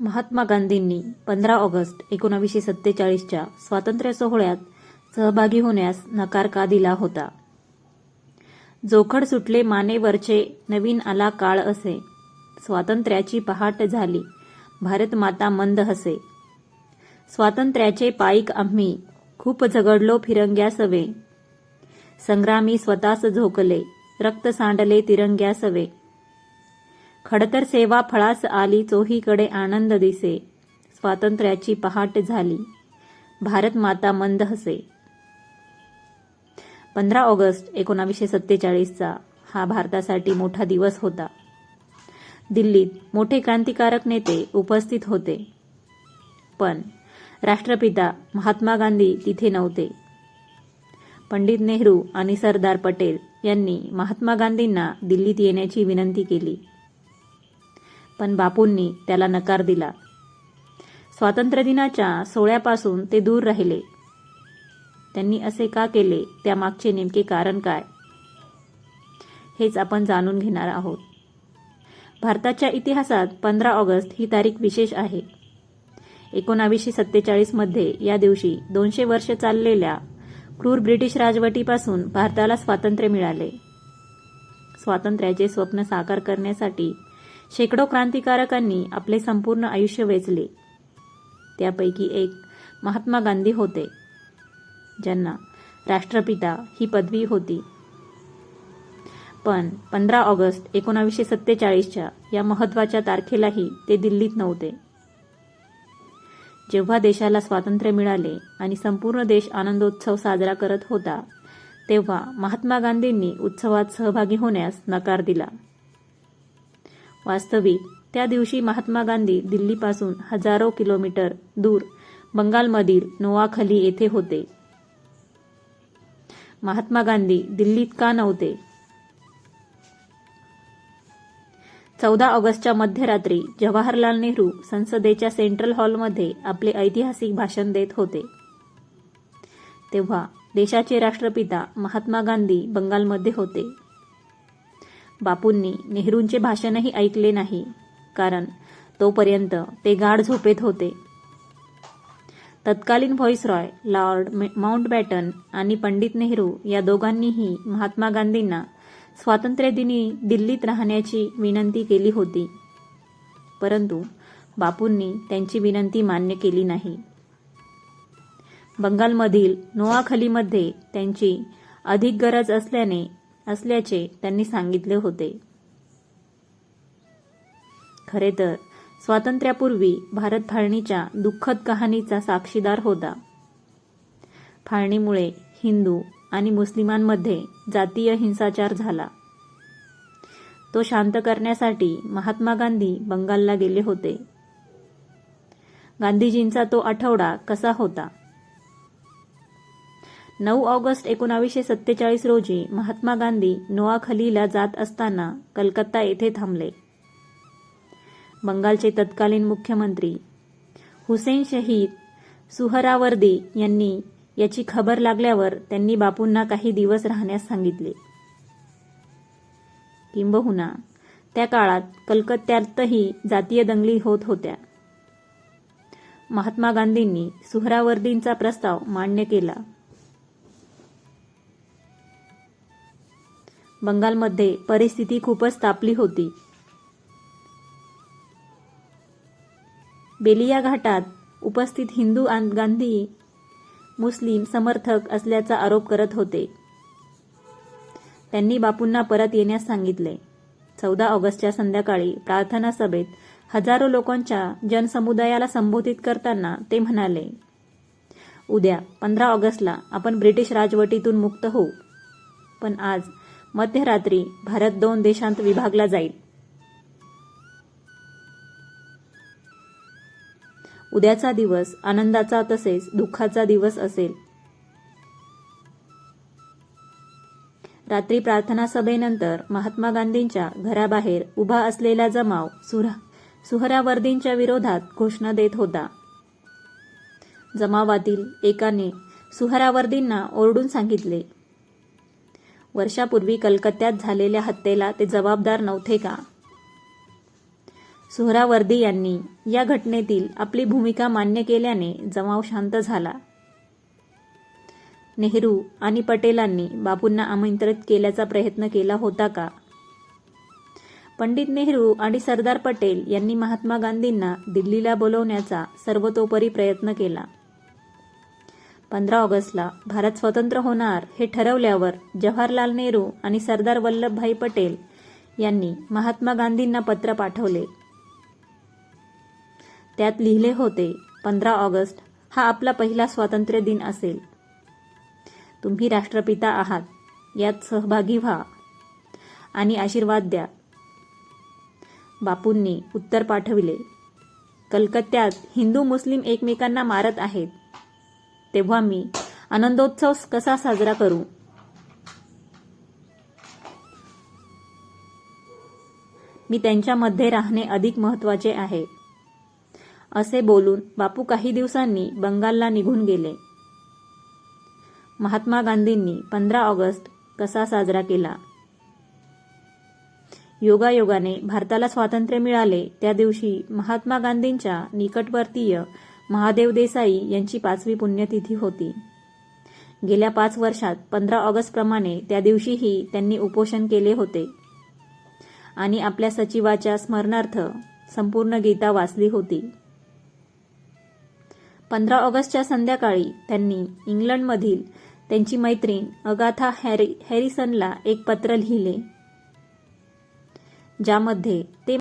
महात्मा गांधींनी पंधरा ऑगस्ट एकोणावीसशे सत्तेचाळीसच्या स्वातंत्र्य सोहळ्यात सहभागी होण्यास नकार का दिला होता? जोखड सुटले मानेवरचे नवीन आला काळ असे. स्वातंत्र्याची पहाट झाली. भारत माता मंद हसे. स्वातंत्र्याचे पाईक आम्ही खूप झगडलो फिरंग्या सवे. संग्रामी स्वतःस झोकले रक्त सांडले तिरंग्या सवे. खडतर सेवा फळास आली चोहीकडे आनंद दिसे. स्वातंत्र्याची पहाट झाली. भारत माता मंद हसे. पंधरा ऑगस्ट एकोणावीसशे सत्तेचाळीसचा हा भारतासाठी मोठा दिवस होता. दिल्लीत मोठे क्रांतिकारक नेते उपस्थित होते. पण राष्ट्रपिता महात्मा गांधी तिथे नव्हते. पंडित नेहरू आणि सरदार पटेल यांनी महात्मा गांधींना दिल्लीत येण्याची विनंती केली. पण बापूंनी त्याला नकार दिला. स्वातंत्र्यदिनाच्या सोहळ्यापासून ते दूर राहिले. त्यांनी असे का केले? त्यामागचे नेमके कारण काय? हेच आपण जाणून घेणार आहोत. भारताच्या इतिहासात पंधरा ऑगस्ट ही तारीख विशेष आहे. एकोणावीसशे सत्तेचाळीसमध्ये या दिवशी दोनशे वर्ष चाललेल्या क्रूर ब्रिटिश राजवटीपासून भारताला स्वातंत्र्य मिळाले. स्वातंत्र्याचे स्वप्न साकार करण्यासाठी शेकडो क्रांतिकारकांनी आपले संपूर्ण आयुष्य वेचले. त्यापैकी एक महात्मा गांधी होते ज्यांना राष्ट्रपिता ही पदवी होती. पण पंधरा ऑगस्ट एकोणावीसशे सत्तेचाळीसच्या या महत्त्वाच्या तारखेलाही ते दिल्लीत नव्हते. जेव्हा देशाला स्वातंत्र्य मिळाले आणि संपूर्ण देश आनंदोत्सव साजरा करत होता तेव्हा महात्मा गांधींनी उत्सवात सहभागी होण्यास नकार दिला. वास्तविक त्या दिवशी महात्मा गांधी दिल्लीपासून हजारो किलोमीटर दूर बंगालमधील नोआखली येथे होते. महात्मा गांधी दिल्लीत का नव्हते? चौदा ऑगस्टच्या मध्यरात्री जवाहरलाल नेहरू संसदेच्या सेंट्रल हॉलमध्ये आपले ऐतिहासिक भाषण देत होते. तेव्हा देशाचे राष्ट्रपिता महात्मा गांधी बंगालमध्ये होते. बापूंनी नेहरूंचे भाषणही ऐकले नाही कारण तोपर्यंत ते गाढ झोपेत होते. तत्कालीन व्हॉइसरॉय लॉर्ड माउंटबॅटन आणि पंडित नेहरू या दोघांनीही महात्मा गांधींना स्वातंत्र्यदिनी दिल्लीत राहण्याची विनंती केली होती. परंतु बापूंनी त्यांची विनंती मान्य केली नाही. बंगालमधील नोआखलीमध्ये त्यांची अधिक गरज असल्याने असल्याचे त्यांनी सांगितले होते. खरे तर स्वातंत्र्यापूर्वी भारत फाळणीच्या दुःखद कहाणीचा साक्षीदार होता. फाळणीमुळे हिंदू आणि मुस्लिमांमध्ये जातीय हिंसाचार झाला. तो शांत करण्यासाठी महात्मा गांधी बंगालला गेले होते. गांधीजींचा तो आठवडा कसा होता? नऊ ऑगस्ट एकोणावीसशे सत्तेचाळीस रोजी महात्मा गांधी नोआखलीला जात असताना कलकत्ता येथे थांबले. बंगालचे तत्कालीन मुख्यमंत्री हुसेन शहीद सुहरावर्दी यांनी याची खबर लागल्यावर त्यांनी बापूंना काही दिवस राहण्यास सांगितले. किंबहुना त्या काळात कलकत्त्यातही जातीय दंगली होत होत्या. महात्मा गांधींनी सुहरावर्दींचा प्रस्ताव मान्य केला. बंगालमध्ये परिस्थिती खूपच तापली होती. बेलिया घाटात उपस्थित हिंदू गांधी मुस्लिम समर्थक असल्याचा आरोप करत होते. त्यांनी बापूंना परत येण्यास सांगितले. चौदा ऑगस्टच्या संध्याकाळी प्रार्थना सभेत हजारो लोकांच्या जनसमुदायाला संबोधित करताना ते म्हणाले उद्या पंधरा ऑगस्टला आपण ब्रिटिश राजवटीतून मुक्त होऊ. पण आज मध्यरात्री भारत दोन देशांत विभागला जाईल. उद्याचा दिवस आनंदाचा तसेच दुःखाचा दिवस असेल. रात्री प्रार्थना सभेनंतर महात्मा गांधींच्या घराबाहेर उभा असलेला जमाव सुरा सुहरावर्दींच्या विरोधात घोषणा देत होता. जमावातील एकाने सुहरावर्दींना ओरडून सांगितले वर्षापूर्वी कलकत्त्यात झालेल्या हत्येला ते जबाबदार नव्हते का? सुहरावर्दी यांनी या घटनेतील आपली भूमिका मान्य केल्याने जमाव शांत झाला. नेहरू आणि पटेलांनी बापूंना आमंत्रित केल्याचा प्रयत्न केला होता का? पंडित नेहरू आणि सरदार पटेल यांनी महात्मा गांधींना दिल्लीला बोलवण्याचा सर्वतोपरी प्रयत्न केला. पंधरा ऑगस्टला भारत स्वतंत्र होणार हे ठरवल्यावर जवाहरलाल नेहरू आणि सरदार वल्लभभाई पटेल यांनी महात्मा गांधींना पत्र पाठवले. त्यात लिहिले होते पंधरा ऑगस्ट हा आपला पहिला स्वातंत्र्य दिन असेल. तुम्ही राष्ट्रपिता आहात यात सहभागी व्हा आणि आशीर्वाद द्या. बापूंनी उत्तर पाठविले कलकत्त्यात हिंदू मुस्लिम एकमेकांना मारत आहेत. तेव्हा मी आनंदोत्सव कसा साजरा करू? मी त्यांच्यामध्ये राहणे अधिक महत्त्वाचे आहे. असे बोलून बापू काही दिवसांनी बंगालला निघून गेले. महात्मा गांधींनी पंधरा ऑगस्ट कसा साजरा केला? योगायोगाने भारताला स्वातंत्र्य मिळाले त्या दिवशी महात्मा गांधींच्या निकटवर्तीय महादेव देसाई यांची पाचवी पुण्यतिथी होती. गेल्या पाच वर्षात पंधरा ऑगस्टप्रमाणे त्या दिवशीही त्यांनी उपोषण केले होते. आणि आपल्या सचिवाच्या स्मरणार्थ संपूर्ण गीता वाचली होती. पंधरा ऑगस्टच्या संध्याकाळी त्यांनी इंग्लंडमधील त्यांची मैत्रीण अगाथा हॅरी हॅरिसनला एक पत्र लिहिले ज्यामध्ये ते